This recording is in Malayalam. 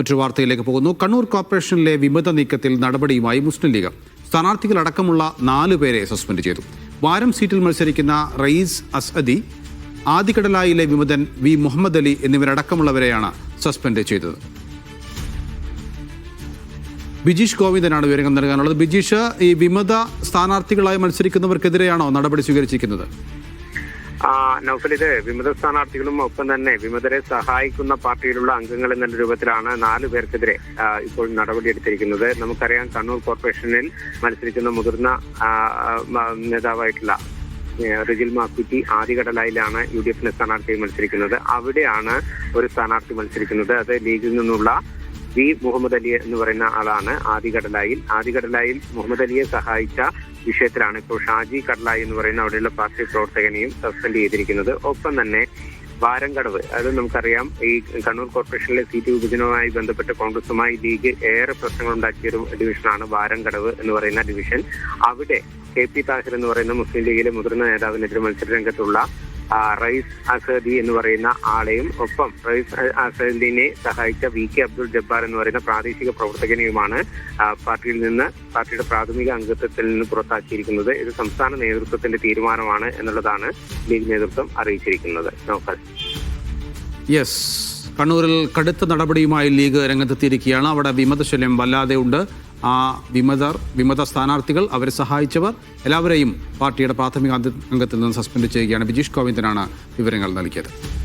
മറ്റൊരു വാർത്തയിലേക്ക് പോകുന്നു. കണ്ണൂർ കോർപ്പറേഷനിലെ വിമത നീക്കത്തിൽ നടപടിയുമായി മുസ്ലിം ലീഗ്. സ്ഥാനാർത്ഥികളടക്കമുള്ള നാലു പേരെ സസ്പെൻഡ് ചെയ്തു. വാരം സീറ്റിൽ മത്സരിക്കുന്ന റയീസ് അസ്അദി ആദികടലായിലെ വിമതൻ വി മുഹമ്മദ് അലി എന്നിവരടക്കമുള്ളവരെയാണ് സസ്പെൻഡ് ചെയ്തത്. ബിജീഷ് ഗോവിന്ദനാണ് വിവരങ്ങൾ നൽകാനുള്ളത്. ബിജീഷ് ഈ വിമത സ്ഥാനാർത്ഥികളായി മത്സരിക്കുന്നവർക്കെതിരെയാണോ നടപടി സ്വീകരിച്ചിരിക്കുന്നത്? നൗഫൽ ഇത് വിമത സ്ഥാനാർത്ഥികളും ഒപ്പം തന്നെ വിമതരെ സഹായിക്കുന്ന പാർട്ടിയിലുള്ള അംഗങ്ങൾ എന്ന രൂപത്തിലാണ് നാലു പേർക്കെതിരെ ഇപ്പോൾ നടപടിയെടുത്തിരിക്കുന്നത്. നമുക്കറിയാം കണ്ണൂർ കോർപ്പറേഷനിൽ മത്സരിക്കുന്ന മുതിർന്ന നേതാവായിട്ടുള്ള റിജിൽ മാക്കുറ്റി ആദികടലായിലാണ് യു ഡി എഫിന്റെ സ്ഥാനാർത്ഥി മത്സരിക്കുന്നത്. അവിടെയാണ് ഒരു സ്ഥാനാർത്ഥി മത്സരിക്കുന്നത്. അത് ലീഗിൽ നിന്നുള്ള വി മുഹമ്മദ് അലി എന്ന് പറയുന്ന ആളാണ് ആദികടലായിൽ. ആദികടലായിൽ മുഹമ്മദ് അലിയെ സഹായിച്ച വിഷയത്തിലാണ് ഇപ്പോൾ ഷാജി കടലായി എന്ന് പറയുന്ന അവിടെയുള്ള പാർട്ടി പ്രവർത്തകനെയും സസ്പെൻഡ് ചെയ്തിരിക്കുന്നത്. ഒപ്പം തന്നെ വാരംകടവ് അത് നമുക്കറിയാം ഈ കണ്ണൂർ കോർപ്പറേഷനിലെ സീറ്റ് വിഭജനവുമായി ബന്ധപ്പെട്ട് കോൺഗ്രസുമായി ലീഗ് ഏറെ പ്രശ്നങ്ങൾ ഉണ്ടാക്കിയ ഒരു ഡിവിഷനാണ് വാരംകടവ് എന്ന് പറയുന്ന ഡിവിഷൻ. അവിടെ കെ പി താഹിർ എന്ന് പറയുന്ന മുസ്ലിം ലീഗിലെ മുതിർന്ന നേതാവിനെതിരെ മത്സര രംഗത്തുള്ള റയീസ് അസദി എന്ന് പറയുന്ന ആളെയും ഒപ്പം റയീസ് അസദിനെ സഹായിച്ച വി കെ അബ്ദുൾ ജബ്ബാർ എന്ന് പറയുന്ന പ്രാദേശിക പ്രവർത്തകനെയുമാണ് പാർട്ടിയിൽ നിന്ന് പാർട്ടിയുടെ പ്രാഥമിക അംഗത്വത്തിൽ നിന്ന് പുറത്താക്കിയിരിക്കുന്നത്. ഇത് സംസ്ഥാന നേതൃത്വത്തിന്റെ തീരുമാനമാണ് എന്നുള്ളതാണ് ലീഗ് നേതൃത്വം അറിയിച്ചിരിക്കുന്നത്. യെസ് കണ്ണൂരിൽ കടുത്ത നടപടിയുമായി ലീഗ് രംഗത്തെത്തിയിരിക്കുകയാണ്. അവിടെ വിമതശല്യം വല്ലാതെ ഉണ്ട് ആ വിമതർ വിമത സ്ഥാനാർത്ഥികൾ അവരെ സഹായിച്ചവർ എല്ലാവരെയും പാർട്ടിയുടെ പ്രാഥമിക അംഗ- അംഗത്തിൽ നിന്ന് സസ്പെൻഡ് ചെയ്യുകയാണ്. ബിജീഷ് ഗോവിന്ദനാണ് വിവരങ്ങൾ നൽകിയത്.